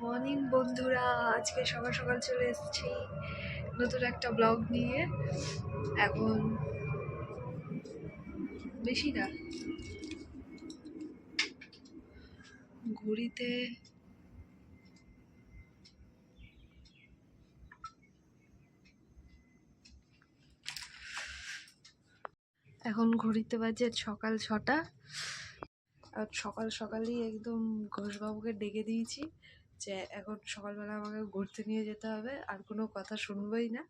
Morning বন্ধুরা, আজকে সকাল সকাল চলে এসেছি নতুন একটা ব্লগ নিয়ে। এখন বেশি না। ঘড়িতে এখন ঘড়িতে বাজে সকাল ছটা। আর সকাল সকালই একদম ঘোষবাবুকে ডেকে দিয়েছি। যে এখন সকালবেলা আমাকে ঘুরতে নিয়ে যেতে হবে, আর কোনো কথা শুনবই না।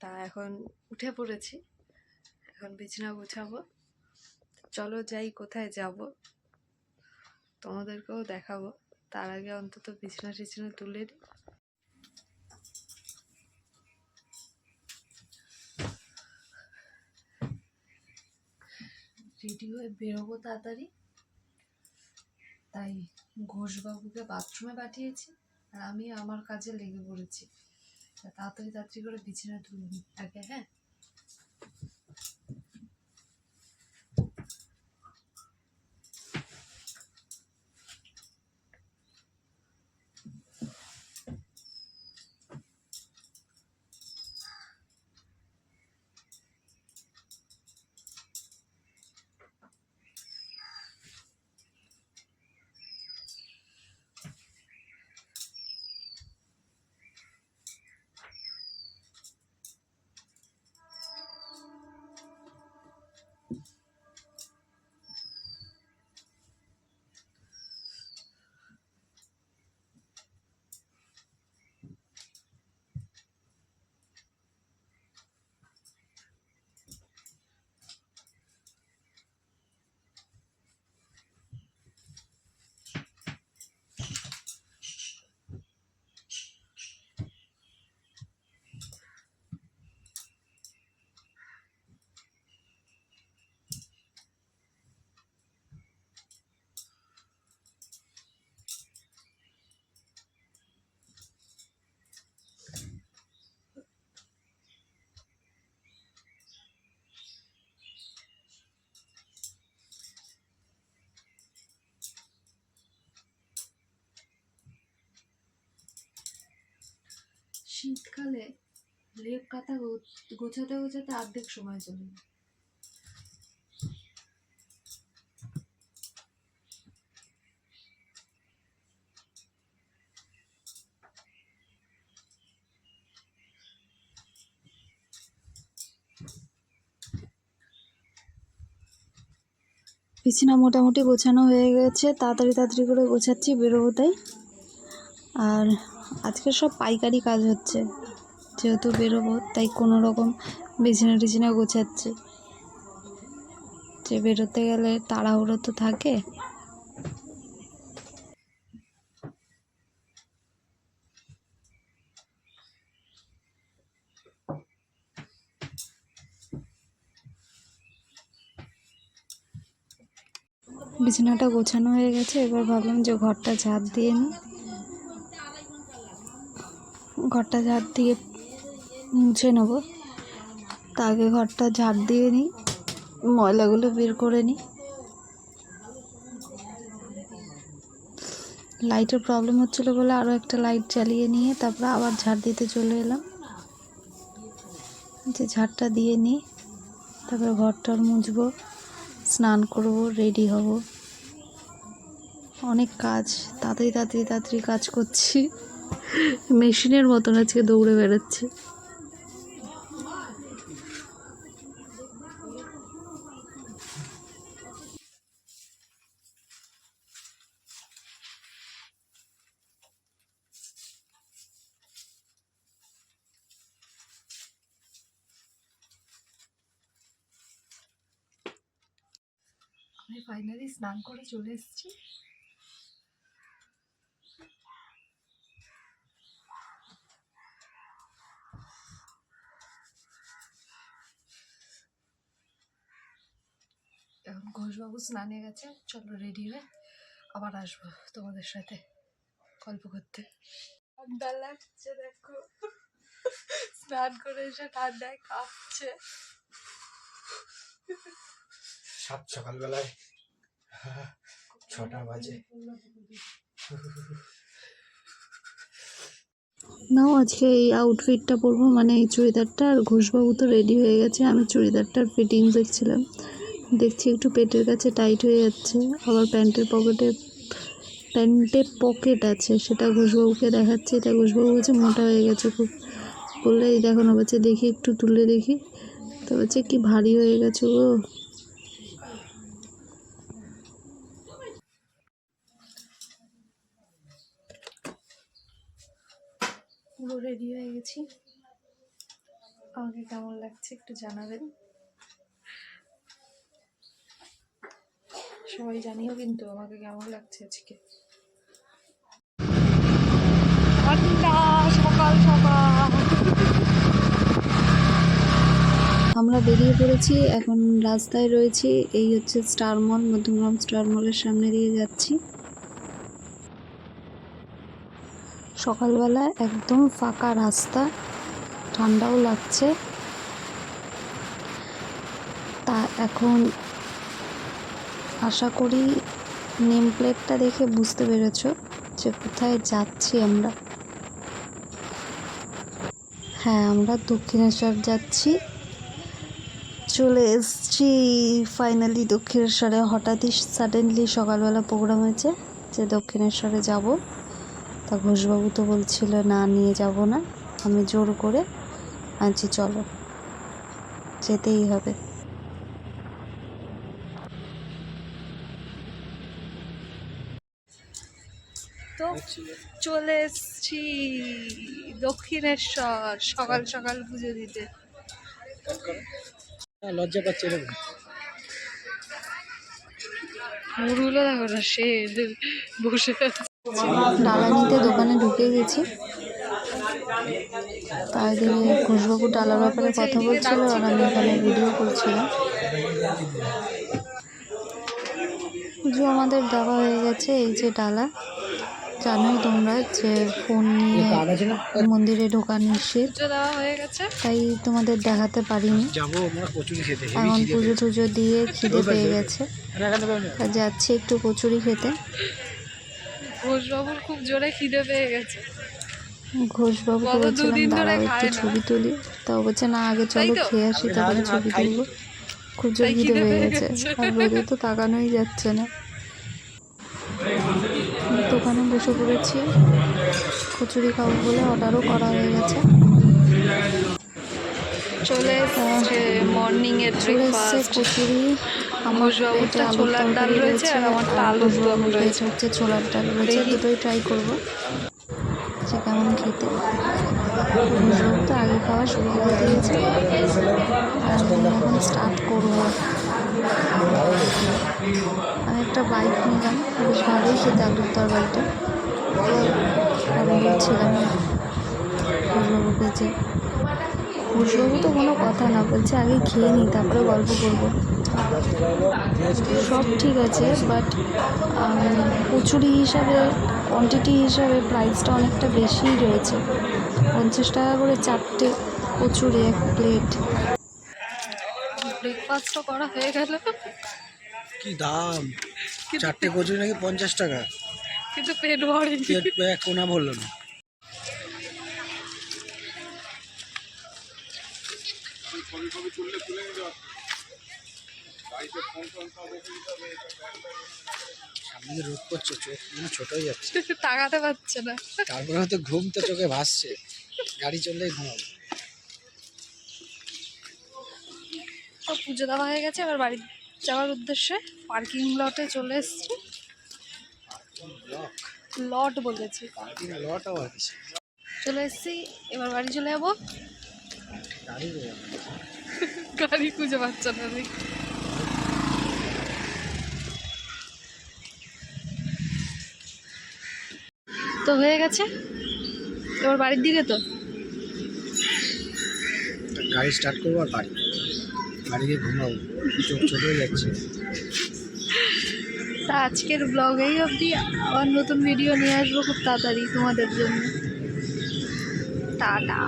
তা এখন উঠে পড়েছি। এখন বিছানা গুছাবো। চলো যাই, কোথায় যাব? তোমাদেরকেও দেখাবো। তার আগে অন্তত বিছানা টিছানা তুলে নিই রেডি হয়ে বেরোবো তাড়াতাড়ি। তাই ঘোষবাবুকে বাথরুমে পাঠিয়েছি আর আমি আমার কাজে লেগে পড়েছি। তাড়াতাড়ি তাড়াতাড়ি করে বিছানা তুলে নিই আগে হ্যাঁ? শীতকালে লেপ কাঁথা গোছাতে গোছাতে অর্ধেক সময় চলে যায়। মোটামুটি গোছানো হয়ে গেছে, তাড়াতাড়ি তাড়াতাড়ি করে গোছাচ্ছি, বেরোবো তাই। আর আজকে সব পাইকারি কাজ হচ্ছে। যেহেতু বেরোবো, তাই কোনো রকম বিছানা টিছানা গোছাচ্ছি। যে বেরোতে গেলে তাড়াহুড়ো তো থাকে। বিছানাটা গোছানো হয়ে গেছে, এবার ভাবলাম যে ঘরটা ঝাড় দিয়ে নিই। ঘরটা ঝাড় দিয়ে মুছে নেব। তা আগে ঘরটা ঝাড় দিয়ে নিই, ময়লাগুলো বের করে নিই। লাইটের প্রবলেম হচ্ছিল বলে আরও একটা লাইট জ্বালিয়ে নিয়ে তারপরে আবার ঝাড় দিতে চলে এলাম। যে ঝাড়টা দিয়ে নিই, তারপরে ঘরটার মুছবো, স্নান করব রেডি হব। অনেক কাজ, তাড়াতাড়ি তাড়াতাড়ি তাড়াতাড়ি কাজ করছি। মেশিনের মতন আজকে দৌড়ে বেড়াচ্ছি। আমি ফাইনালি স্নান করে চলে এসেছি। এখন ঘোষবাবু স্নানে গেছে, চলো রেডি হয়ে আবার আসব তোমাদের সাথে গল্প করতে। ঠান্ডা লাগছে, দেখো। স্নান করে এসে ঠান্ডায় কাঁপছে। সাত সকালবেলায়। ছটা বাজে। নাও, আজকে এই আউটফিটটা পরবো মানে এই চুড়িদারটা, আর ঘোষবাবু তো রেডি হয়ে গেছে, আমি চুড়িদারটার ফিটিং দেখছিলাম। দেখছি একটু পেটের কাছে টাইট হয়ে যাচ্ছে, আবার প্যান্টের পকেটে প্যান্টে পকেট আছে, সেটা ঘোষবাবুকে দেখাচ্ছি। এটা ঘোষবাবু বলছে, মোটা হয়ে গেছে খুব। বললে, এই দেখো না বলছে দেখি একটু তুলে দেখি। তো বলছে, কি ভারী হয়ে গেছে গো। পুরো রেডি হয়ে গেছি। আমাকে কেমন লাগছে একটু জানাবেন। সবাই জানিও কিন্তু আমাকে কেমন লাগছে আজকে। সকাল সকাল আমরা বেরিয়ে পড়েছি, এখন রাস্তায় রয়েছি, এই হচ্ছে স্টার মল, মধ্যমগ্রাম স্টার মলের সামনে দিয়ে যাচ্ছি। সকালবেলা একদম ফাঁকা রাস্তা, ঠান্ডাও লাগছে। তা এখন আশা করি নেম প্লেটটা দেখে বুঝতে পেরেছ যে কোথায় যাচ্ছি আমরা। হ্যাঁ আমরা দক্ষিণেশ্বর যাচ্ছি। চলে এসছি ফাইনালি দক্ষিণেশ্বরে। হঠাৎই সাডেনলি সকালবেলা প্রোগ্রাম হয়েছে যে দক্ষিণেশ্বরে যাব। তা ঘোষবাবু তো বলছিল না নিয়ে যাব না। আমি জোর করে আনছি চলো। যেতেই হবে। তো চলে এসছি দক্ষিণেশ্বর সকাল সকাল পুজো দিতে। হ্যাঁ, লজ্জা পাচ্ছে এরকম। মুরগুলো দেখো না সে বসে আছে। ডালা নিতে দোকানে ঢুকে গেছি। তাই ঘোষবাবু ডালার ব্যাপারে কথা বলছিল আর আমি এখানে ভিডিও করছিলাম। পুজো আমাদের দেওয়া হয়ে গেছে এই যে ডালা। জানোই তোমরা যে ফোন নিয়ে মন্দিরে ঢোকা নিষেধ। পুজো দেওয়া হয়ে গেছে। তাই তোমাদের দেখাতে পারিনি। যাব আমরা কচুরি খেতে এখন পুজো টুজো দিয়ে খিদে পেয়ে গেছে। যাচ্ছি একটু কচুরি খেতে। ঘোষবাবুর খুব জোরে খিদে পেয়ে গেছে। ঘোষবাবুকে বলছিলাম দাঁড়াও একটু ছবি তুলি। তা বলছে না আগে চলো খেয়ে আসি তারপরে ছবি তুলবো। খুব জোর খিদে পেয়ে গেছে। আর রোদে তো তাকানোই যাচ্ছে না। দোকানে বসে পড়েছি। কচুরি খাব বলে অর্ডারও করা হয়ে গেছে। চলে এসছে মর্নিং এর চলে এসছে ব্রেকফাস্ট কচুরি। আমার ঘোষবাবুরটা ছোলার ডাল রয়েছে আর আমারটা আলুর দম রয়েছে। হচ্ছে ছোলার ডাল রয়েছে। দুটোই ট্রাই করব। যে কেমন খেতে? তো আগে খাওয়া শুরু করে দিয়েছে। আর এখন স্টার্ট করব। আমি একটা বাইক নিলাম বেশ ভালোই খেতে আলুর তরকারিটা। আমি বলছিলাম ঘোষবাবুকে যে ঘোষবাবু তো কোনো কথা না বলছে আগে খেয়ে নিই তারপরে গল্প করব। সব ঠিক আছে বাট কচুরি হিসাবে কোয়ান্টিটি হিসাবে প্রাইসটা অনেকটা বেশিই রয়েছে। পঞ্চাশ টাকা করে চারটে কচুরি এক প্লেট ব্রেকফাস্টও করা হয়ে গেল। কি দাম? চারটে কচুরি নাকি পঞ্চাশ টাকা? কিন্তু পেট ভরেনি পেট এক কোনা বলল না। সামনে রোদ করছে চোখ মানে ছোট হয়ে যাচ্ছে। তাকাতে পারছে না। তারপরে হয়তো ঘুম তো চোখে ভাসছে। গাড়ি চললেই ঘুমাবো। তো পুজো দেওয়া হয়ে গেছে এবার বাড়ি যাওয়ার উদ্দেশ্যে পার্কিং লটে চলে এসছি। লট? বলেছি। চলে এসছি এবার বাড়ি চলে যাব। গাড়ি গাড়ি খুঁজে পাচ্ছে না তো হয়ে গেছে। এবার বাড়ির দিকে তো। গাড়ি স্টার্ট করব আর বাড়ি। বাড়ি গিয়ে ঘুমাবো। চোখ ছোট হয়ে যাচ্ছে। তা আজকের ব্লগ এই অবধি আবার নতুন ভিডিও নিয়ে আসব খুব তাড়াতাড়ি তোমাদের জন্য। টাটা।